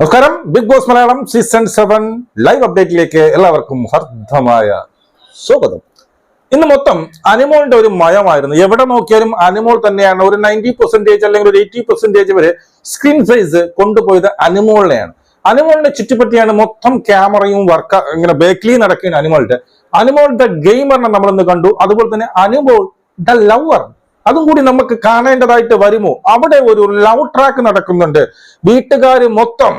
നമസ്കാരം. Bigg Boss Malayalam season seven live അപ്ഡേറ്റിലേക്ക് എല്ലാവർക്കും ഹർദ്ദമായ സ്വാഗതം. ഇന്ന് മൊത്തം അനിമോളിന്റെ ഒരു മയമായിരുന്നു. എവിടെ നോക്കിയാലും അനിമോൾ തന്നെയാണ്. ഒരു നയന്റി പെർസെന്റേജ് അല്ലെങ്കിൽ ഒരു എയ്റ്റി പെർസെന്റേജ് വരെ സ്ക്രീൻ സൈസ് കൊണ്ടുപോയത് അനിമോളിനെയാണ്. അനിമോളിനെ ചുറ്റിപ്പറ്റിയാണ് മൊത്തം ക്യാമറയും വർക്ക് ഇങ്ങനെ ബേക്കിലി നടക്കുന്ന അനിമോളിന്റെ ഗെയിമറിനെ നമ്മളിന്ന് കണ്ടു. അതുപോലെ തന്നെ അനിമോൾ ദ ലവർ അതും കൂടി നമുക്ക് കാണേണ്ടതായിട്ട് വരുമോ? അവിടെ ഒരു ലവ് ട്രാക്ക് നടക്കുന്നുണ്ട്. വീട്ടുകാർ മൊത്തം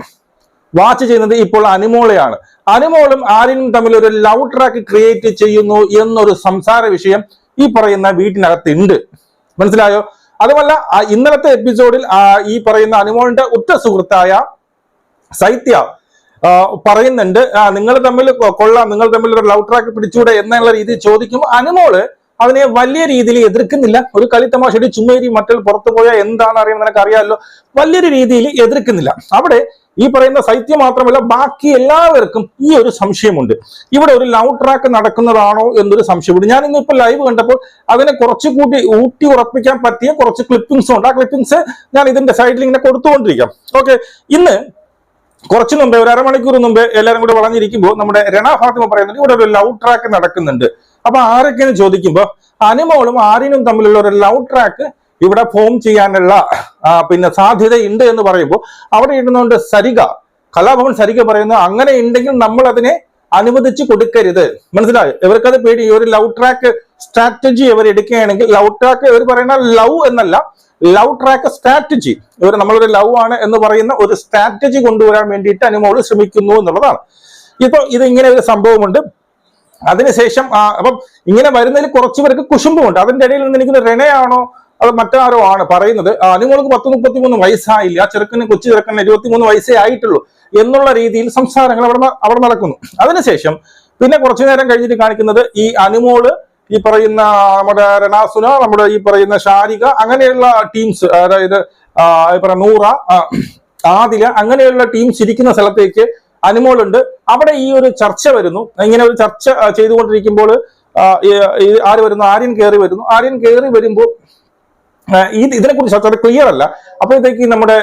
വാച്ച് ചെയ്യുന്നത് ഇപ്പോൾ അനുമോളയാണ്. അനുമോളും ആര്യനും തമ്മിൽ ഒരു ലവ് ട്രാക്ക് ക്രിയേറ്റ് ചെയ്യുന്നു എന്നൊരു സംസാര വിഷയം ഈ പറയുന്ന വീട്ടിനകത്ത് ഉണ്ട് മനസ്സിലായോ? അതുമല്ല ഇന്നലത്തെ എപ്പിസോഡിൽ ഈ പറയുന്ന അനുമോളിന്റെ ഉറ്റ സുഹൃത്തായ സൈത്യ പറയുന്നുണ്ട് നിങ്ങൾ തമ്മിൽ കൊള്ളാം നിങ്ങൾ തമ്മിൽ ഒരു ലവ് ട്രാക്ക് പിടിച്ചൂടെ എന്നുള്ള രീതിയിൽ ചോദിക്കുമ്പോൾ അനുമോൾ അതിനെ വലിയ രീതിയിൽ എതിർക്കുന്നില്ല. ഒരു കളിത്തമാശയുടെ ചുമേരി മട്ടൽ പുറത്തു പോയാൽ എന്താണ് അറിയുന്നത് നിനക്ക് അറിയാമല്ലോ? വലിയൊരു രീതിയിൽ എതിർക്കുന്നില്ല. അവിടെ ഈ പറയുന്ന സൈത്യം മാത്രമല്ല ബാക്കി എല്ലാവർക്കും ഈ ഒരു സംശയമുണ്ട്. ഇവിടെ ഒരു ലവ് ട്രാക്ക് നടക്കുന്നതാണോ എന്നൊരു സംശയമുണ്ട്. ഞാൻ ഇന്ന് ഇപ്പൊ ലൈവ് കണ്ടപ്പോൾ അതിനെ കുറച്ചുകൂടി ഊട്ടി ഉറപ്പിക്കാൻ പറ്റിയ കുറച്ച് ക്ലിപ്പിംഗ്സും ഉണ്ട്. ആ ക്ലിപ്പിംഗ്സ് ഞാൻ ഇതിന്റെ സൈഡിൽ ഇങ്ങനെ കൊടുത്തുകൊണ്ടിരിക്കാം. ഓക്കെ ഇന്ന് കുറച്ചു മുമ്പേ ഒരു അരമണിക്കൂർ മുമ്പേ എല്ലാവരും കൂടെ വളഞ്ഞിരിക്കുമ്പോൾ നമ്മുടെ രണ പറയുന്നുണ്ട് ഇവിടെ ഒരു ലവ് ട്രാക്ക് നടക്കുന്നുണ്ട്. അപ്പൊ ആരൊക്കെയാണ് ചോദിക്കുമ്പോൾ അനുമോളും ആര്യനും തമ്മിലുള്ള ഒരു ലവ് ട്രാക്ക് ഇവിടെ ഫോം ചെയ്യാനുള്ള പിന്നെ പിന്നെ സാധ്യതയുണ്ട് എന്ന് പറയുമ്പോൾ അവിടെ ഇടുന്നുണ്ട് സരിക. കലാഭവൻ സരിക പറയുന്നു അങ്ങനെ ഉണ്ടെങ്കിൽ നമ്മൾ അതിനെ അനുവദിച്ചു കൊടുക്കരുത്. മനസ്സിലായോ? ഇവർക്കത് പേടി. ഒരു ലവ് ട്രാക്ക് സ്ട്രാറ്റജി ഇവർ എടുക്കുകയാണെങ്കിൽ ലവ് ട്രാക്ക് ഇവർ പറയുന്ന ലവ് എന്നല്ല ലവ് ട്രാക്ക് സ്ട്രാറ്റജി ഇവർ നമ്മളൊരു ലവ് ആണ് എന്ന് പറയുന്ന ഒരു സ്ട്രാറ്റജി കൊണ്ടുവരാൻ വേണ്ടിയിട്ട് അനുമോൾ ശ്രമിക്കുന്നു എന്നുള്ളതാണ്. ഇപ്പൊ ഇത് ഇങ്ങനെ ഒരു സംഭവമുണ്ട്. അതിനുശേഷം അപ്പം ഇങ്ങനെ വരുന്നതിൽ കുറച്ചു പേർക്ക് കുശുമ്പുണ്ട് അതിന്റെ ഇടയിൽ നിന്ന് എനിക്ക് റെനയാണോ അത് മറ്റാരോ ആണ് പറയുന്നത്. അനുമോൾക്ക് പത്ത് മുപ്പത്തിമൂന്ന് വയസ്സായില്ല? ആ ചെറുക്കന് കൊച്ചു ചെറുക്കന് ഇരുപത്തി മൂന്ന് വയസ്സേ ആയിട്ടുള്ളൂ എന്നുള്ള രീതിയിൽ സംസാരങ്ങൾ അവിടെ അവിടെ നടക്കുന്നു. അതിനുശേഷം പിന്നെ കുറച്ചു നേരം കഴിഞ്ഞിട്ട് കാണിക്കുന്നത് ഈ അനുമോൾ ഈ പറയുന്ന നമ്മുടെ രണാസുന നമ്മുടെ ഈ പറയുന്ന ഷാരിക അങ്ങനെയുള്ള ടീംസ് അതായത് നൂറ ആദില അങ്ങനെയുള്ള ടീംസ് ഇരിക്കുന്ന സ്ഥലത്തേക്ക് അനുമോൾ ഉണ്ട് അവിടെ ഈ ഒരു ചർച്ച വരുന്നു. ഇങ്ങനെ ഒരു ചർച്ച ചെയ്തുകൊണ്ടിരിക്കുമ്പോൾ ആര് വരുന്നു? ആര്യൻ കയറി വരുന്നു. ആര്യൻ കയറി വരുമ്പോൾ ഇത് ഇതിനെക്കുറിച്ച് അത്ര ക്ലിയർ അല്ല. അപ്പോഴത്തേക്ക് നമ്മുടെ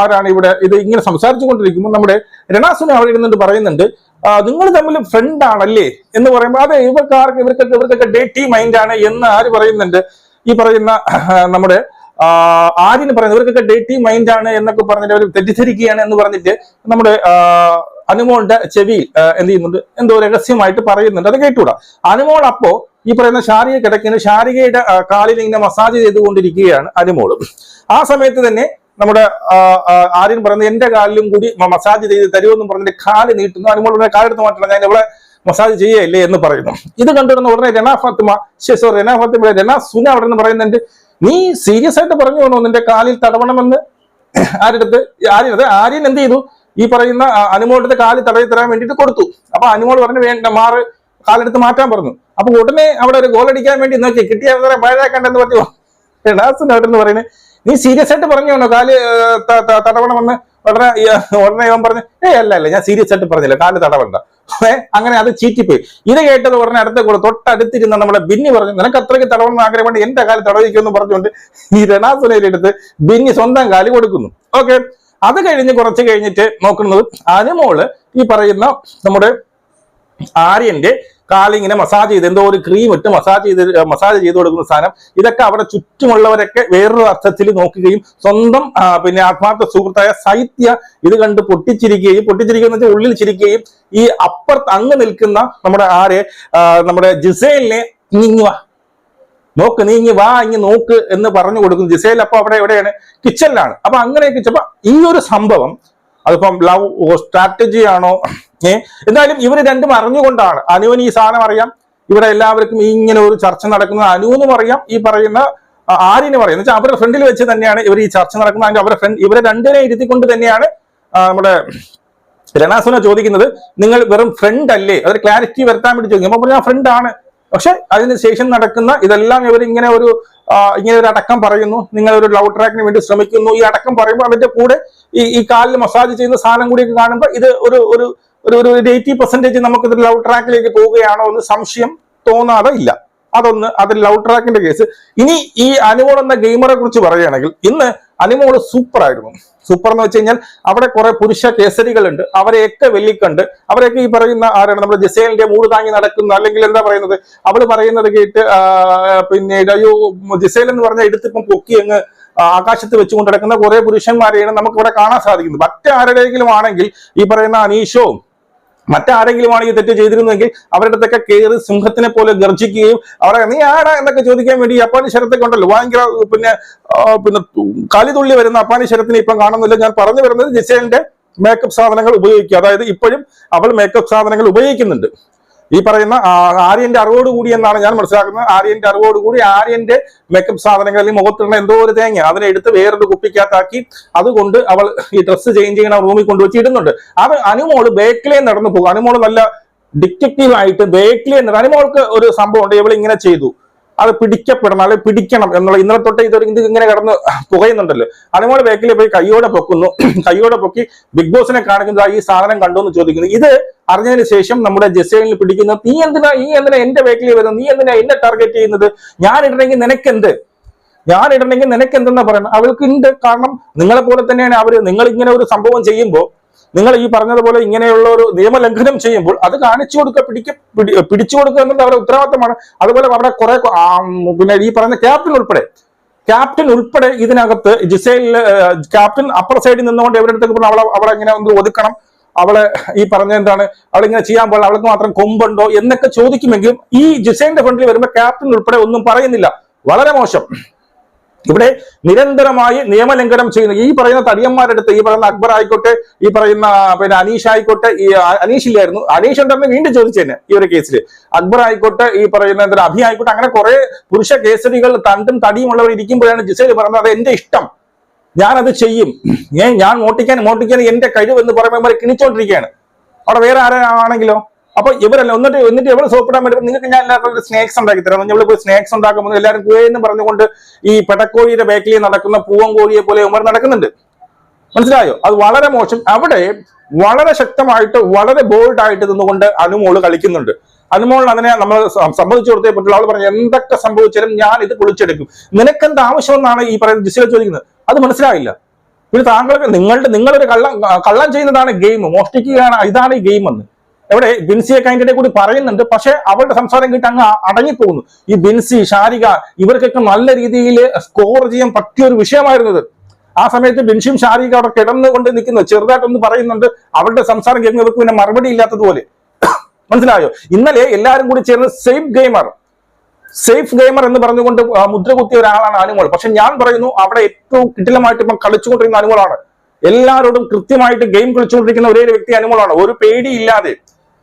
ആരാണ് ഇവിടെ ഇത് ഇങ്ങനെ സംസാരിച്ചു കൊണ്ടിരിക്കുമ്പോൾ നമ്മുടെ രണാസുന അവിടെ ഇരുന്നിട്ട് പറയുന്നുണ്ട് നിങ്ങൾ തമ്മിൽ ഫ്രണ്ട് ആണല്ലേ? എന്ന് പറയുമ്പോൾ അതെ ഇവർക്കാർക്ക് ഇവർക്കൊക്കെ ഇവർക്കൊക്കെ ഡേറ്റി ആണ് എന്ന് ആര് പറയുന്നുണ്ട്. ഈ പറയുന്ന നമ്മുടെ ആര്യന് പറയുന്നത് ഇവർക്കൊക്കെ ഡേറ്റി മൈൻഡ് ആണ് എന്നൊക്കെ പറഞ്ഞിട്ട് അവർ തെറ്റിദ്ധരിക്കുകയാണ് എന്ന് പറഞ്ഞിട്ട് നമ്മുടെ അനുമോളുടെ ചെവിയിൽ എന്ത് ചെയ്യുന്നുണ്ട്? എന്തോ രഹസ്യമായിട്ട് പറയുന്നുണ്ട്. അത് കേട്ടൂടാ. അനുമോൾ അപ്പോ ഈ പറയുന്ന ഷാരിക കിടക്കുന്ന ഷാരികയുടെ കാലിൽ ഇങ്ങനെ മസാജ് ചെയ്തുകൊണ്ടിരിക്കുകയാണ് അനുമോൾ. ആ സമയത്ത് തന്നെ നമ്മുടെ ആര്യൻ പറയുന്നത് എന്റെ കാലിലും കൂടി മസാജ് ചെയ്ത് തരുമെന്നും പറഞ്ഞിട്ട് കാൽ നീട്ടുന്നു. അനുമോൾ കാലെടുത്ത് മാറ്റണം. ഞാൻ ഇവിടെ മസാജ് ചെയ്യല്ലേ എന്ന് പറയുന്നു. ഇത് കണ്ടിരുന്ന ഉടനെ രണാ ഫാത്തിമ സോറി രണാ ഫാത്തിമ രണാ സുന അവിടെ നിന്ന് പറയുന്നുണ്ട് നീ സീരിയസ് ആയിട്ട് പറഞ്ഞു വേണോ നിന്റെ കാലിൽ തടവണമെന്ന്? ആരുടെ അടുത്ത് ആര്യൻ അതെ ആര്യൻ എന്ത് ചെയ്തു ഈ പറയുന്ന അനുമോളുടെ കാൽ തടവി തരാൻ വേണ്ടിയിട്ട് കൊടുത്തു. അപ്പൊ അനുമോൾ പറഞ്ഞു വേണ്ട മാറ് കാലെടുത്ത് മാറ്റാൻ പറഞ്ഞു. അപ്പൊ ഉടനെ അവിടെ ഒരു ഗോൾ അടിക്കാൻ വേണ്ടി നോക്കി കിട്ടിയ അവസരം പറ്റിയോ പറഞ്ഞു? അവിടെ പറയുന്നത്. നീ സീരിയസ് ആയിട്ട് പറഞ്ഞോണോ കാൽ തടവണമെന്ന്? ഉടനെ ഉടനെ ഇവൻ പറഞ്ഞു ഏ അല്ല അല്ല ഞാൻ സീരിയസ് ആയിട്ട് പറഞ്ഞില്ല കാൽ തടവണ്ട. ഏ അങ്ങനെ അത് ചീറ്റിപ്പോയി. ഇത് കേട്ടത് ഉടനെ അടുത്ത കൂടെ തൊട്ടടുത്തിരുന്ന നമ്മളെ ബിന്നി പറഞ്ഞു നിനക്ക് അത്രയ്ക്ക് തടവണമെന്ന് ആഗ്രഹമുണ്ട് എന്റെ കാൽ തടവിക്കുമെന്ന് പറഞ്ഞുകൊണ്ട് ഈ രണാസുനയിലെടുത്ത് ബിന്നി സ്വന്തം കാൽ കൊടുക്കുന്നു. ഓക്കെ. അത് കഴിഞ്ഞ് കുറച്ച് കഴിഞ്ഞിട്ട് നോക്കുന്നത് അനുമോൾ ഈ പറയുന്ന നമ്മുടെ ആര്യന്റെ കാലിങ്ങനെ മസാജ് ചെയ്ത് എന്തോ ഒരു ക്രീം ഇട്ട് മസാജ് ചെയ്ത് മസാജ് ചെയ്ത് കൊടുക്കുന്ന സാധനം. ഇതൊക്കെ അവിടെ ചുറ്റുമുള്ളവരൊക്കെ വേറൊരു അർത്ഥത്തിൽ നോക്കുകയും സ്വന്തം പിന്നെ ആത്മാർത്ഥ സുഹൃത്തായ സൈത്യ ഇത് കണ്ട് പൊട്ടിച്ചിരിക്കുകയും പൊട്ടിച്ചിരിക്കുന്ന വെച്ചാൽ ഉള്ളിൽ ചിരിക്കുകയും ഈ അപ്പുറത്ത് അങ്ങ് നിൽക്കുന്ന നമ്മുടെ ആരെ നമ്മുടെ ജിസേലിനെ ഇങ്ങി വാ. നോക്ക് നീ ഇങ്ങി വാ ഇങ്ങി നോക്ക് എന്ന് പറഞ്ഞു കൊടുക്കുന്നു. ജിസേൽ അപ്പൊ അവിടെ എവിടെയാണ്? കിച്ചണിലാണ്. അപ്പൊ അങ്ങനെയൊക്കെ അപ്പൊ ഈ ഒരു സംഭവം അതിപ്പം ലവ് സ്ട്രാറ്റജി ആണോ? എന്തായാലും ഇവർ രണ്ടും അറിഞ്ഞുകൊണ്ടാണ്. അനുവിന് ഈ സാധനം അറിയാം. ഇവിടെ എല്ലാവർക്കും ഇങ്ങനെ ഒരു ചർച്ച നടക്കുന്നത് അനുവിനും അറിയാം. ഈ പറയുന്ന ആര്യനും അറിയാം. എന്ന് വെച്ചാൽ അവരുടെ ഫ്രണ്ടിൽ വെച്ച് തന്നെയാണ് ഇവർ ഈ ചർച്ച നടക്കുന്നത്. അതിന്റെ അവരുടെ ഫ്രണ്ട് ഇവരെ രണ്ടിനെ ഇരുത്തിക്കൊണ്ട് തന്നെയാണ് നമ്മുടെ രണാസുന ചോദിക്കുന്നത് നിങ്ങൾ വെറും ഫ്രണ്ട് അല്ലേ? അതൊരു ക്ലാരിറ്റി വരുത്താൻ വേണ്ടി ചോദിക്കും. അപ്പൊ ഞാൻ ഫ്രണ്ട് ആണ്. പക്ഷെ അതിന് ശേഷം നടക്കുന്ന ഇതെല്ലാം ഇവർ ഇങ്ങനെ ഒരു ഇങ്ങനെ ഒരു അടക്കം പറയുന്നു. നിങ്ങൾ ഒരു ലവ് ട്രാക്കിന് വേണ്ടി ശ്രമിക്കുന്നു. ഈ അടക്കം പറയുമ്പോൾ അതിന്റെ കൂടെ ഈ ഈ കാലിൽ മസാജ് ചെയ്യുന്ന സാധനം കൂടിയൊക്കെ കാണുമ്പോൾ ഇത് ഒരു ഒരു ഒരു ഒരു എയ്റ്റി നമുക്ക് ഇത് ലവ് ട്രാക്കിലേക്ക് പോവുകയാണോ എന്ന് സംശയം തോന്നാതെ ഇല്ല. അതൊന്ന് അത് ലവ് ട്രാക്കിന്റെ കേസ്. ഇനി ഈ അനുമോൾ എന്ന ഗെയിമറെ കുറിച്ച് പറയുകയാണെങ്കിൽ ഇന്ന് അനുമോൾ സൂപ്പർ ആയിരുന്നു സൂപ്പർ എന്ന് വെച്ച് കഴിഞ്ഞാൽ അവിടെ കുറെ പുരുഷ കേസരികളുണ്ട്. അവരെയൊക്കെ വെല്ലിക്കണ്ട്. അവരെയൊക്കെ ഈ പറയുന്ന ആരാണ്? നമ്മുടെ ജസേലിന്റെ മൂട് താങ്ങി നടക്കുന്ന. അല്ലെങ്കിൽ എന്താ പറയുന്നത്? അവൾ പറയുന്നത് കേട്ട് പിന്നീട് അയ്യോ ജസേൽ എന്ന് പറഞ്ഞ എടുത്തിപ്പം പൊക്കി അങ്ങ് ആകാശത്ത് വെച്ചുകൊണ്ട് നടക്കുന്ന കുറെ പുരുഷന്മാരെയാണ് നമുക്ക് ഇവിടെ കാണാൻ സാധിക്കുന്നത്. മറ്റാരുടെയെങ്കിലും ആണെങ്കിൽ ഈ പറയുന്ന അനീഷോ മറ്റാരെങ്കിലും ആണ് ഈ തെറ്റ് ചെയ്തിരുന്നെങ്കിൽ അവരുടെ അടുത്തൊക്കെ കയറി സിംഹത്തിനെ പോലെ ഗർജിക്കുകയും അവരെ നീ ആടാ എന്നൊക്കെ ചോദിക്കാൻ വേണ്ടി ഈ അപ്പാനി ശരത്തൊക്കെ ഉണ്ടല്ലോ. ഭയങ്കര പിന്നെ പിന്നെ കാലിതുള്ളി വരുന്ന അപ്പാനി ശരത്തിനെ ഇപ്പം കാണുന്നില്ല. ഞാൻ പറഞ്ഞു വരുന്നത് ജിസേലിന്റെ മേക്കപ്പ് സാധനങ്ങൾ ഉപയോഗിക്കുക. അതായത് ഇപ്പോഴും അവൾ മേക്കപ്പ് സാധനങ്ങൾ ഉപയോഗിക്കുന്നുണ്ട്. ഈ പറയുന്ന ആര്യന്റെ അറിവോട് കൂടി എന്നാണ് ഞാൻ മനസ്സിലാക്കുന്നത്. ആര്യന്റെ അറിവോട് കൂടി ആര്യന്റെ മേക്കപ്പ് സാധനങ്ങൾ അല്ലെങ്കിൽ മുഖത്തിടുന്ന എന്തോ ഒരു തേങ്ങ അതിനെ എടുത്ത് വേറൊരു കുപ്പിക്കകത്താക്കി അതുകൊണ്ട് അവൾ ഈ ഡ്രസ്സ് ചേഞ്ച് ചെയ്യുന്ന റൂമിൽ കൊണ്ടുവച്ച് ഇടുന്നുണ്ട്. അത് അനുമോൾ ബേക്കിലേ നടന്നു പോകും. അനുമോൾ നല്ല ഡിറ്റക്റ്റീവ് ആയിട്ട് ബേക്കിലേ നടന്നു അനുമോൾക്ക് ഒരു സംഭവം ഉണ്ട്. ഇവൾ ഇങ്ങനെ ചെയ്തു. അത് പിടിക്കപ്പെടണം അല്ലെങ്കിൽ പിടിക്കണം എന്നുള്ള ഇന്നലെ തൊട്ട് ഇതൊരു ഇത് ഇങ്ങനെ കടന്ന് പുകയുന്നുണ്ടല്ലോ. അതുപോലെ ബാക്കിൽ പോയി കൈയോടെ പൊക്കുന്നു. കൈയോടെ പൊക്കി ബിഗ് ബോസിനെ കാണിക്കുന്നത് ഈ സാധനം കണ്ടു എന്ന് ചോദിക്കുന്നു. ഇത് അറിഞ്ഞതിന് ശേഷം നമ്മുടെ ജസേലിൽ പിടിക്കുന്നത് നീ എന്തിനാ നീ എന്തിനാ എന്റെ ബാക്കിൽ വരുന്നത്? നീ എന്തിനാ എന്നെ ടാർഗറ്റ് ചെയ്യുന്നത്? ഞാൻ ഇടണമെങ്കിൽ നിനക്കെന്ത്? ഞാൻ ഇടണമെങ്കിൽ നിനക്ക് എന്തെന്നാ അവൾക്ക് ഉണ്ട് കാരണം നിങ്ങളെ പോലെ തന്നെയാണ് അവർ. നിങ്ങൾ ഇങ്ങനെ ഒരു സംഭവം ചെയ്യുമ്പോൾ നിങ്ങൾ ഈ പറഞ്ഞതുപോലെ ഇങ്ങനെയുള്ള ഒരു നിയമലംഘനം ചെയ്യുമ്പോൾ അത് കാണിച്ചു കൊടുക്കുക പിടിക്ക പിടി- പിടിച്ചു കൊടുക്കുക എന്നത് അവരുടെ ഉത്തരവാദിത്തമാണ്. അതുപോലെ അവരുടെ കുറെ പിന്നെ ഈ പറഞ്ഞ ക്യാപ്റ്റൻ ഉൾപ്പെടെ ക്യാപ്റ്റൻ ഉൾപ്പെടെ ഇതിനകത്ത് ജിസൈലിൽ ക്യാപ്റ്റൻ അപ്പർ സൈഡിൽ നിന്നുകൊണ്ട് എവിടെ അടുത്തേക്ക് പറഞ്ഞു അവളെ അവളെ ഇങ്ങനെ ഒന്ന് ഒതുക്കണം? അവളെ ഈ പറഞ്ഞ എന്താണ് അവളിങ്ങനെ ചെയ്യാൻ പോലെ അവൾക്ക് മാത്രം കൊമ്പുണ്ടോ എന്നൊക്കെ ചോദിക്കുമെങ്കിലും ഈ ജിസൈലിന്റെ ഫ്രണ്ടിൽ വരുമ്പോൾ ക്യാപ്റ്റൻ ഉൾപ്പെടെ ഒന്നും പറയുന്നില്ല. വളരെ മോശം. ഇവിടെ നിരന്തരമായി നിയമലംഘനം ചെയ്യുന്ന ഈ പറയുന്ന തടിയന്മാരെടുത്ത് ഈ പറയുന്ന അക്ബർ ആയിക്കോട്ടെ ഈ പറയുന്ന പിന്നെ അനീഷ് ആയിക്കോട്ടെ ഈ അനീഷ് ഇല്ലായിരുന്നു. അനീഷ് ഉണ്ടെന്ന് വീണ്ടും ചോദിച്ചേനെ ഈ ഒരു കേസിൽ അക്ബർ ആയിക്കോട്ടെ ഈ പറയുന്ന എന്താ അഭി ആയിക്കോട്ടെ അങ്ങനെ കുറെ പുരുഷ കേസരികൾ തണ്ടും തടിയും ഉള്ളവർ ഇരിക്കുമ്പോഴാണ് ജിസേൽ പറഞ്ഞത് അത് എന്റെ ഇഷ്ടം. ഞാനത് ചെയ്യും. ഞാൻ മോട്ടിക്കാൻ മോട്ടിക്കാൻ എന്റെ കഴിവ് എന്ന് പറയുമ്പോൾ കിണിച്ചോണ്ടിരിക്കുകയാണ്. അവിടെ വേറെ ആരാണെങ്കിലോ അപ്പൊ ഇവരല്ല എന്നിട്ട് എന്നിട്ട് എവിടെ സോപ്പിടാൻ പറ്റും? നിങ്ങൾക്ക് ഞാൻ എല്ലാവർക്കും സ്നാക്സ് ഉണ്ടാക്കി തരാം. നമ്മൾ പോയി സ്നാക്സ് ഉണ്ടാക്കുമ്പോൾ എല്ലാവരും കുഴയെന്ന് പറഞ്ഞുകൊണ്ട് ഈ പെടക്കോഴിയുടെ ബേക്കിൽ നടക്കുന്ന പൂവൻ കോഴിയെ പോലെ ഉമർ നടക്കുന്നുണ്ട്. മനസ്സിലായോ? അത് വളരെ മോശം. അവിടെ വളരെ ശക്തമായിട്ട് വളരെ ബോൾഡ് ആയിട്ട് നിന്നുകൊണ്ട് അനുമോൾ കളിക്കുന്നുണ്ട്. അനുമോളിന് അതിനെ നമ്മൾ സംബന്ധിച്ചു കൊടുത്തേ പറ്റുള്ളൂ. അവൾ പറഞ്ഞു എന്തൊക്കെ സംഭവിച്ചാലും ഞാൻ ഇത് പൊളിച്ചെടുക്കും നിനക്കെന്ത് ആവശ്യമെന്നാണ് ഈ പറയുന്നത് ജിസിലെ ചോദിക്കുന്നത്? അത് മനസ്സിലായില്ല. പിന്നെ താങ്കൾക്ക് നിങ്ങളുടെ നിങ്ങളൊരു കള്ളം കള്ളം ചെയ്യുന്നതാണ് ഗെയിം. മോഷ്ടിക്കുകയാണ് ഇതാണ് ഈ ഗെയിം എന്ന് എവിടെ? ബിൻസിയെ കൈൻഡിനെ കൂടി പറയുന്നുണ്ട്. പക്ഷെ അവളുടെ സംസാരം കിട്ടി അങ്ങ് അടങ്ങിപ്പോകുന്നു. ഈ ബിൻസി ഷാരിക ഇവർക്കൊക്കെ നല്ല രീതിയിൽ സ്കോർ ചെയ്യാൻ പറ്റിയ ഒരു വിഷയമായിരുന്നത്. ആ സമയത്ത് ബിൻഷിയും ഷാരിക അവിടെ കിടന്നുകൊണ്ട് നിൽക്കുന്നു. ചെറുതായിട്ടൊന്ന് പറയുന്നുണ്ട്. അവളുടെ സംസാരം കേൾക്കുന്നവർക്ക് പിന്നെ മറുപടി ഇല്ലാത്തതുപോലെ. മനസ്സിലായോ? ഇന്നലെ എല്ലാവരും കൂടി ചേർന്ന് സേഫ് ഗെയിമർ സേഫ് ഗെയിമർ എന്ന് പറഞ്ഞുകൊണ്ട് മുദ്ര കുത്തിയ ഒരാളാണ് അനുമോൾ പക്ഷെ ഞാൻ പറയുന്നു അവിടെ ഏറ്റവും കിട്ടിലമായിട്ട് ഇപ്പം കളിച്ചുകൊണ്ടിരിക്കുന്ന അനുമോളാണ് എല്ലാവരോടും കൃത്യമായിട്ട് ഗെയിം കളിച്ചുകൊണ്ടിരിക്കുന്ന ഒരേ വ്യക്തി അനുമോളാണ് ഒരു പേടിയില്ലാതെ.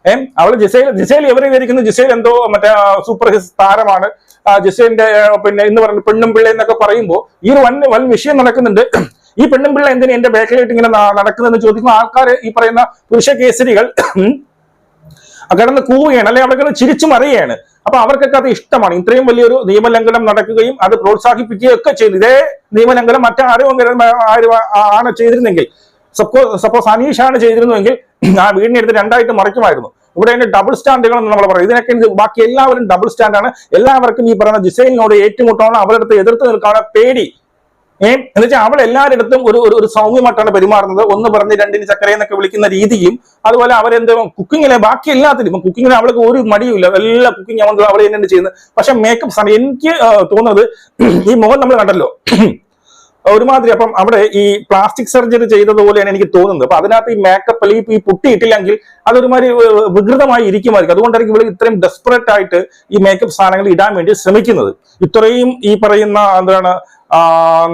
ഏഹ് അവൾ ജിസൈൽ ജിസൈൽ എവരെ വിചാരിക്കുന്നു ജിസൈൽ എന്തോ മറ്റേ സൂപ്പർ ഹിറ്റ് താരമാണ്. ജിസൈലിന്റെ പിന്നെ എന്ന് പറഞ്ഞു പെണ്ണും പിള്ള എന്നൊക്കെ പറയുമ്പോൾ ഈ ഒരു വൻ വൻ വിഷയം നടക്കുന്നുണ്ട്. ഈ പെണ്ണും പിള്ള എന്തിനാ എന്റെ ബാക്കിലായിട്ട് ഇങ്ങനെ നടക്കുന്നതെന്ന് ചോദിക്കുമ്പോൾ ആൾക്കാർ ഈ പറയുന്ന പുരുഷ കേസരികൾ കിടന്ന് കൂവുകയാണ് അല്ലെങ്കിൽ അവിടെ കിടന്ന് ചിരിച്ചു മറിയുകയാണ്. അപ്പൊ അവർക്കൊക്കെ അത് ഇഷ്ടമാണ്. ഇത്രയും വലിയൊരു നിയമലംഘനം നടക്കുകയും അത് പ്രോത്സാഹിപ്പിക്കുകയും ഒക്കെ ചെയ്തു. ഇതേ നിയമലംഘനം മറ്റാരും ആരും ആണ് ചെയ്തിരുന്നെങ്കിൽ സപ്പോസ് അനീഷാണ് ചെയ്തിരുന്നുവെങ്കിൽ ആ വീടിനെടുത്ത് രണ്ടായിട്ട് മറിക്കുമായിരുന്നു. ഇവിടെ അതിന്റെ ഡബിൾ സ്റ്റാൻഡുകൾ എന്ന് നമ്മൾ പറയും. ഇതിനൊക്കെ ബാക്കി എല്ലാവരും ഡബിൾ സ്റ്റാൻഡാണ് എല്ലാവർക്കും ഈ പറയുന്ന ജിസൈലിനോട് ഏറ്റുമുട്ടാണ് അവരുടെ അടുത്ത് എതിർത്ത് നിൽക്കാനുള്ള പേടി. ഏ? എന്ന് വെച്ചാൽ അവൾ എല്ലാവരുടെയും ഒരു ഒരു- സൗമ്യമായിട്ടാണ് പെരുമാറുന്നത്. ഒന്ന് പറഞ്ഞ് രണ്ടിന് ചക്കര എന്നൊക്കെ വിളിക്കുന്ന രീതിയും അതുപോലെ അവരെന്ത് കുക്കിങ്ങിലെ ബാക്കി എല്ലാത്തിലും. ഇപ്പം കുക്കിങ്ങിന് അവൾക്ക് ഒരു മടിയുമില്ല എല്ലാ കുക്കിംഗ് അവൾ അവൾ എന്നെ ചെയ്യുന്നത്. പക്ഷെ മേക്കപ്പ് എനിക്ക് തോന്നുന്നത് ഈ മുഖം നമ്മൾ കണ്ടല്ലോ. ഒരുമാതിരി അപ്പം അവിടെ ഈ പ്ലാസ്റ്റിക് സർജറി ചെയ്തതുപോലെയാണ് എനിക്ക് തോന്നുന്നത്. അപ്പൊ അതിനകത്ത് ഈ മേക്കപ്പ് അല്ലെങ്കിൽ ഈ പുട്ടി ഇട്ടില്ലെങ്കിൽ അതൊരുമാതിരി വികൃതമായി ഇരിക്കുമായിരിക്കും. അതുകൊണ്ടായിരിക്കും ഇവിടെ ഇത്രയും ഡെസ്പറേറ്റ് ആയിട്ട് ഈ മേക്കപ്പ് സാധനങ്ങൾ ഇടാൻ വേണ്ടി ശ്രമിക്കുന്നത്. ഇത്രയും ഈ പറയുന്ന എന്താണ്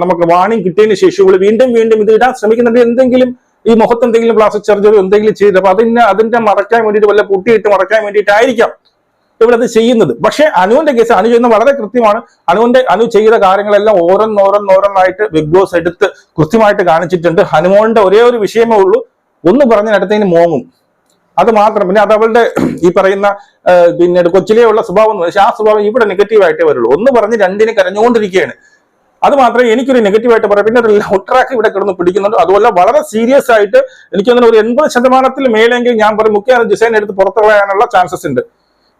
നമുക്ക് വാണിംഗ് കിട്ടിയതിന് ശേഷം ഇവിടെ വീണ്ടും വീണ്ടും ഇത് ഇടാൻ ശ്രമിക്കുന്നുണ്ട്. എന്തെങ്കിലും ഈ മുഖത്ത് എന്തെങ്കിലും പ്ലാസ്റ്റിക് സർജറി എന്തെങ്കിലും ചെയ്തിട്ട് അപ്പൊ അതിന് അതിന്റെ മറക്കാൻ വേണ്ടിയിട്ട് വല്ല പുട്ടിയിട്ട് മറക്കാൻ വേണ്ടിയിട്ടായിരിക്കാം. ഇവിടെ അത് ചെയ്യുന്നത്. പക്ഷേ അനുവിന്റെ കേസ് അനു ചെയ്യുന്നത് വളരെ കൃത്യമാണ്. അനുവിന്റെ അനു ചെയ്ത കാര്യങ്ങളെല്ലാം ഓരോന്നോരോന്നോരോന്നായിട്ട് ബിഗ് ബോസ് എടുത്ത് കൃത്യമായിട്ട് കാണിച്ചിട്ടുണ്ട്. ഹനുമോന്റെ ഒരേ ഒരു വിഷയമേ ഉള്ളൂ. ഒന്ന് പറഞ്ഞിടത്തേന് മോങ്ങും. അത് മാത്രം. പിന്നെ അത് അവളുടെ ഈ പറയുന്ന പിന്നെ പിന്നീട് കൊച്ചിലേ ഉള്ള സ്വഭാവം പക്ഷെ ആ സ്വഭാവം ഇവിടെ നെഗറ്റീവ് ആയിട്ടേ വരുള്ളൂ. ഒന്ന് പറഞ്ഞ് രണ്ടിനെ കരഞ്ഞുകൊണ്ടിരിക്കുകയാണ്. അത് മാത്രമേ എനിക്കൊരു നെഗറ്റീവ് ആയിട്ട് പറയാം പിന്നെ ഒരു ലൗട്രാക്ക് ഇവിടെ കിടന്ന് പിടിക്കുന്നുണ്ട്. അതുപോലെ വളരെ സീരിയസ് ആയിട്ട് എനിക്ക് ഒരു എൺപത് ശതമാനത്തിൽ മേലെങ്കിൽ ഞാൻ പറയും മുഖ്യ ഡിസൈൻ എടുത്ത് പുറത്തു കളയാനുള്ള ചാൻസസ് ഉണ്ട്.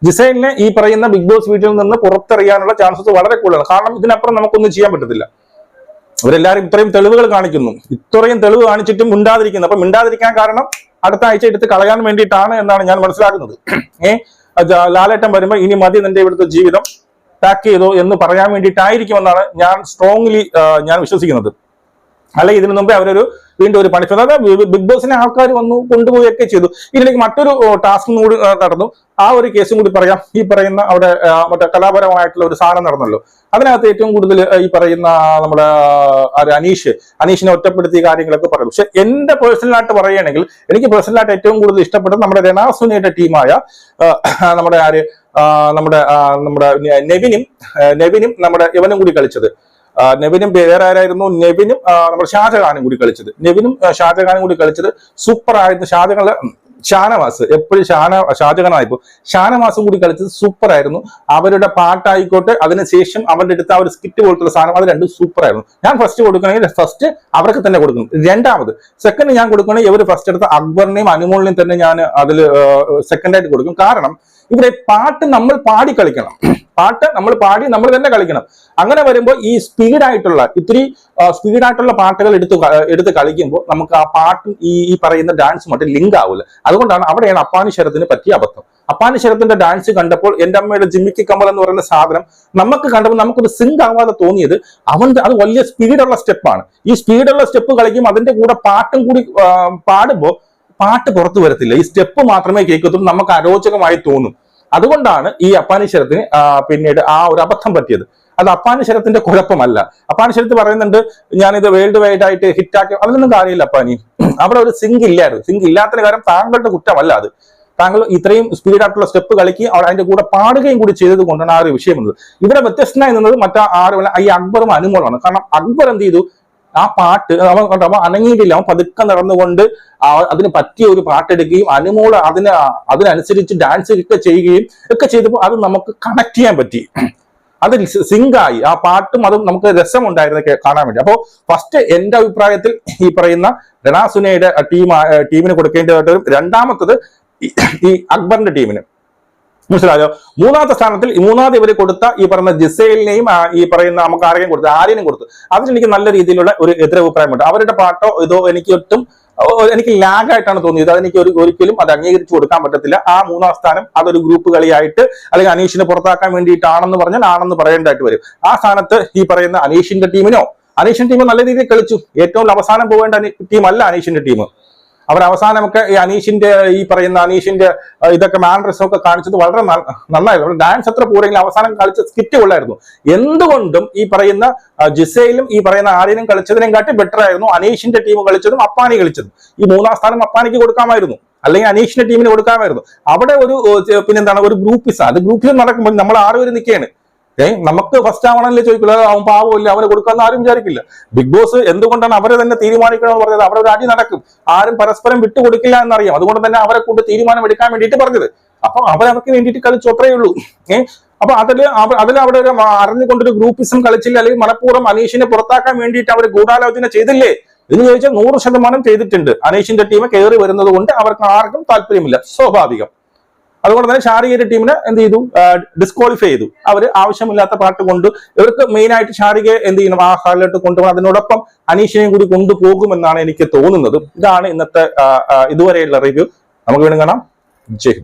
ജിസൈലിനെ ഈ പറയുന്ന ബിഗ് ബോസ് വീട്ടിൽ നിന്ന് പുറത്തെറിയാനുള്ള ചാൻസസ് വളരെ കൂടുതലാണ്. കാരണം ഇതിനപ്പുറം നമുക്കൊന്നും ചെയ്യാൻ പറ്റത്തില്ല. അവരെല്ലാവരും ഇത്രയും തെളിവുകൾ കാണിക്കുന്നു. ഇത്രയും തെളിവ് കാണിച്ചിട്ടും മിണ്ടാതിരിക്കുന്നു. അപ്പൊ മിണ്ടാതിരിക്കാൻ കാരണം അടുത്ത ആഴ്ച എടുത്ത് കളയാൻ വേണ്ടിയിട്ടാണ് എന്നാണ് ഞാൻ മനസ്സിലാക്കുന്നത്. ഏഹ് ലാലേട്ടം ലാലേട്ടൻ വരുമ്പോ ഇനി മതി നിന്റെ ഇവിടുത്തെ ജീവിതം. പാക്ക് ചെയ്തോ എന്ന് പറയാൻ വേണ്ടിയിട്ടായിരിക്കുമെന്നാണ് ഞാൻ സ്ട്രോങ്ലി ഞാൻ വിശ്വസിക്കുന്നത്. അല്ലെങ്കിൽ ഇതിനു മുമ്പേ അവരൊരു വീണ്ടും ഒരു പണിഷ്മെന്റ് അതായത് ബിഗ് ബോസിനെ ആൾക്കാർ വന്നു കൊണ്ടുപോവുകയൊക്കെ ചെയ്തു. ഇതിലേക്ക് മറ്റൊരു ടാസ്കും കൂടി നടന്നു. ആ ഒരു കേസും കൂടി പറയാം. ഈ പറയുന്ന അവിടെ മറ്റേ കലാപരമായിട്ടുള്ള ഒരു സാധനം നടന്നല്ലോ. അതിനകത്ത് ഏറ്റവും കൂടുതൽ ഈ പറയുന്ന നമ്മുടെ അനീഷ്. അനീഷിനെ ഒറ്റപ്പെടുത്തിയ കാര്യങ്ങളൊക്കെ പറയും. പക്ഷെ എന്റെ പേഴ്സണലായിട്ട് പറയുകയാണെങ്കിൽ എനിക്ക് പേഴ്സണലായിട്ട് ഏറ്റവും കൂടുതൽ ഇഷ്ടപ്പെട്ടത് നമ്മുടെ രണാസുനിയുടെ ടീമായ നമ്മുടെ ആര് നമ്മുടെ നമ്മുടെ നെവിനും നെവിനും നമ്മുടെ ഇവനും കൂടി കളിച്ചത്. നെവിനും വേറെ ആരായിരുന്നു? നെവിനും നമ്മുടെ ഷാജഹാനും കൂടി കളിച്ചത്. നെവിനും ഷാജഹാനും കൂടി കളിച്ചത് സൂപ്പർ ആയിരുന്നു. ഷാജഹാൻ ഷാനവാസ്. എപ്പോഴും ഷാന ഷാജഹാനായിപ്പോ ഷാനവാസും കൂടി കളിച്ചത് സൂപ്പർ ആയിരുന്നു. അവരുടെ പാട്ടായിക്കോട്ടെ അതിനുശേഷം അവരുടെ അടുത്ത് ആ ഒരു സ്കിറ്റ് പോലത്തുള്ള സാധനം അത് രണ്ടും സൂപ്പർ ആയിരുന്നു. ഞാൻ ഫസ്റ്റ് കൊടുക്കണമെങ്കിൽ ഫസ്റ്റ് അവർക്ക് തന്നെ കൊടുക്കണം. രണ്ടാമത് സെക്കൻഡ് ഞാൻ കൊടുക്കണമെങ്കിൽ ഇവർ ഫസ്റ്റ് എടുത്ത അക്ബറിനെയും അനുമോളിനെയും തന്നെ ഞാൻ അതിൽ സെക്കൻഡായിട്ട് കൊടുക്കും. കാരണം ഇവിടെ പാട്ട് നമ്മൾ പാടി കളിക്കണം. പാട്ട് നമ്മൾ പാടി നമ്മൾ തന്നെ കളിക്കണം. അങ്ങനെ വരുമ്പോൾ ഈ സ്പീഡായിട്ടുള്ള ഇത്തിരി സ്പീഡായിട്ടുള്ള പാട്ടുകൾ എടുത്ത് എടുത്ത് കളിക്കുമ്പോൾ നമുക്ക് ആ പാട്ട് ഈ ഈ പറയുന്ന ഡാൻസുമായിട്ട് ലിങ്ക് ആവില്ല അതുകൊണ്ടാണ് അവിടെയാണ് അപ്പാനി ശരത്തിന് പറ്റിയ അബദ്ധം. അപ്പാനി ശരത്തിന്റെ ഡാൻസ് കണ്ടപ്പോൾ എന്റെ അമ്മയുടെ ജിമ്മിക്ക് കമൽ എന്ന് പറയുന്ന സാധനം നമുക്ക് കണ്ടപ്പോൾ നമുക്കൊരു സിങ്ക് ആവാതെ തോന്നിയത് അവന്റെ അത് വലിയ സ്പീഡുള്ള സ്റ്റെപ്പാണ് ഈ സ്പീഡുള്ള സ്റ്റെപ്പ് കളിക്കും അതിന്റെ കൂടെ പാട്ടും കൂടി പാടുമ്പോൾ പാട്ട് പുറത്തു വരത്തില്ല. ഈ സ്റ്റെപ്പ് മാത്രമേ കേൾക്കത്തുള്ളൂ. നമുക്ക് അരോചകമായി തോന്നും. അതുകൊണ്ടാണ് ഈ അപ്പാനിശ്വരത്തിന് പിന്നീട് ആ ഒരു അബദ്ധം പറ്റിയത്. അത് അപ്പാനിശ്വരത്തിന്റെ കുഴപ്പമല്ല. അപ്പാനിശ്വരത്ത് പറയുന്നുണ്ട് ഞാനിത് വേൾഡ് വൈഡ് ആയിട്ട് ഹിറ്റാക്കി അതിലൊന്നും കാര്യമില്ല അപ്പാനി. അവിടെ ഒരു സിങ്ക് ഇല്ലായിരുന്നു. സിങ്ക് ഇല്ലാത്തതിന് കാരണം താങ്കളുടെ കുറ്റമല്ല അത്. താങ്കൾ ഇത്രയും സ്പീഡായിട്ടുള്ള സ്റ്റെപ്പ് കളിക്കുകയും അവിടെ അതിന്റെ കൂടെ പാടുകയും കൂടി ചെയ്തത് കൊണ്ടാണ് ആ ഒരു വിഷയം വന്നത്. ഇവിടെ വ്യത്യസ്തനായി നിന്നത് മറ്റാ ആരും ഈ അക്ബറും അനുമോളാണ് കാരണം അക്ബർ എന്ത് ചെയ്തു? ആ പാട്ട് അവൻ കണ്ടോ അവൻ അനങ്ങിയിട്ടില്ല. അവൻ പതുക്കെ നടന്നുകൊണ്ട് അതിന് പറ്റിയ ഒരു പാട്ടെടുക്കുകയും അനുമോൾ അതിന് അതിനനുസരിച്ച് ഡാൻസ് ഒക്കെ ചെയ്യുകയും ഒക്കെ ചെയ്തപ്പോൾ അത് നമുക്ക് കണക്ട് ചെയ്യാൻ പറ്റി. അത് സിങ്കായി ആ പാട്ടും അതും നമുക്ക് രസമുണ്ടായിരുന്നു കാണാൻ വേണ്ടി. അപ്പോൾ ഫസ്റ്റ് എന്റെ അഭിപ്രായത്തിൽ ഈ പറയുന്ന രണാസുനയുടെ ടീം ടീമിന് കൊടുക്കേണ്ടതായിട്ട് രണ്ടാമത്തത് ഈ അക്ബറിന്റെ ടീമിന് മനസ്സിലായോ? മൂന്നാമത്തെ സ്ഥാനത്തിൽ മൂന്നാമത് ഇവർ കൊടുത്ത ഈ പറയുന്ന ജിസൈലിനെയും ഈ പറയുന്ന നമുക്ക് ആരെയും കൊടുത്തു ആര്യനും കൊടുത്തു. അതിനെനിക്ക് നല്ല രീതിയിലുള്ള ഒരു എതിരഭിപ്രായമുണ്ട്. അവരുടെ പാട്ടോ ഇതോ എനിക്ക് ഒട്ടും എനിക്ക് ലാഗായിട്ടാണ് തോന്നിയത്. അതെനിക്ക് ഒരു ഒരിക്കലും അത് അംഗീകരിച്ചു കൊടുക്കാൻ പറ്റത്തില്ല. ആ മൂന്നാം സ്ഥാനം അതൊരു ഗ്രൂപ്പ് കളിയായിട്ട് അല്ലെങ്കിൽ അനീഷിനെ പുറത്താക്കാൻ വേണ്ടിയിട്ടാണെന്ന് പറഞ്ഞാൽ ആണെന്ന് പറയേണ്ടതായിട്ട് വരും. ആ സ്ഥാനത്ത് ഈ പറയുന്ന അനീഷിന്റെ ടീമിനോ അനീഷിന്റെ ടീം നല്ല രീതിയിൽ കളിച്ചു. ഏറ്റവും അവസാനം പോകേണ്ട ടീമല്ല അനീഷിന്റെ ടീം അവർ അവസാനമൊക്കെ ഈ അനീഷിന്റെ ഈ പറയുന്ന അനീഷിന്റെ ഇതൊക്കെ മാൻഡ്രസ് ഒക്കെ കാണിച്ചത് വളരെ നന്നായിരുന്നു. ഡാൻസ് എത്ര പോരെങ്കിലും അവസാനം കളിച്ച സ്കിറ്റ് കൊള്ളായിരുന്നു. എന്തുകൊണ്ടും ഈ പറയുന്ന ജിസയിലും ഈ പറയുന്ന ആര്യനും കളിച്ചതിനെയും കാട്ടി ബെറ്റർ ആയിരുന്നു. അനീഷിന്റെ ടീം കളിച്ചതും അപ്പാനി കളിച്ചതും. ഈ മൂന്നാം സ്ഥാനം അപ്പാനിക്ക് കൊടുക്കാമായിരുന്നു. അല്ലെങ്കിൽ അനീഷിന്റെ ടീമിന് കൊടുക്കാമായിരുന്നു. അവിടെ ഒരു പിന്നെന്താണ്? ഒരു ഗ്രൂപ്പിസ് അത് ഗ്രൂപ്പിൽ നടക്കുമ്പോൾ നമ്മൾ ആറുപേര് നിൽക്കുകയാണ്. ഏ? നമുക്ക് ഫസ്റ്റ് ആവണല്ലേ ചോദിക്കില്ല അവൻ പാവമില്ല അവന് കൊടുക്കാമെന്ന് ആരും വിചാരിക്കില്ല. ബിഗ് ബോസ് എന്തുകൊണ്ടാണ് അവരെ തന്നെ തീരുമാനിക്കണമെന്ന് പറഞ്ഞത്? അവിടെ ഒരു അടി നടക്കും. ആരും പരസ്പരം വിട്ടുകൊടുക്കില്ല എന്നറിയാം. അതുകൊണ്ട് തന്നെ അവരെ കൊണ്ട് തീരുമാനം എടുക്കാൻ വേണ്ടിയിട്ട് പറഞ്ഞത്. അപ്പൊ അവരവർക്ക് വേണ്ടിയിട്ട് കളിച്ചു അത്രയേ ഉള്ളൂ. ഏഹ് അപ്പൊ അവ- അതിൽ അവിടെ ഒരു അറിഞ്ഞുകൊണ്ടൊരു ഗ്രൂപ്പിസം കളിച്ചില്ല. അല്ലെങ്കിൽ മലപ്പുറം അനീഷിനെ പുറത്താക്കാൻ വേണ്ടിയിട്ട് അവർ ഗൂഢാലോചന ചെയ്തില്ലേ? എന്ന് ചോദിച്ചാൽ നൂറ് ശതമാനം ചെയ്തിട്ടുണ്ട്. അനീഷിന്റെ ടീം കയറി വരുന്നത് കൊണ്ട് അവർക്ക് ആർക്കും താല്പര്യമില്ല. സ്വാഭാവികം. അതുകൊണ്ട് തന്നെ ഷാരികയുടെ ടീമിനെ എന്ത് ചെയ്തു? ഡിസ്ക്വാളിഫൈ ചെയ്തു. അവർ ആവശ്യമില്ലാത്ത പാട്ട് കൊണ്ട് ഇവർക്ക് മെയിൻ ആയിട്ട് ഷാരികയെ എന്ത് ചെയ്യണം? ആ ഹാളിലോട്ട് കൊണ്ടുപോകണം. അതിനോടൊപ്പം അനീഷിനെയും കൂടി കൊണ്ടുപോകുമെന്നാണ് എനിക്ക് തോന്നുന്നത്. ഇതാണ് ഇന്നത്തെ ഇതുവരെയുള്ള റിവ്യൂ നമുക്ക് വീണ്ടും കാണാം. ജയ്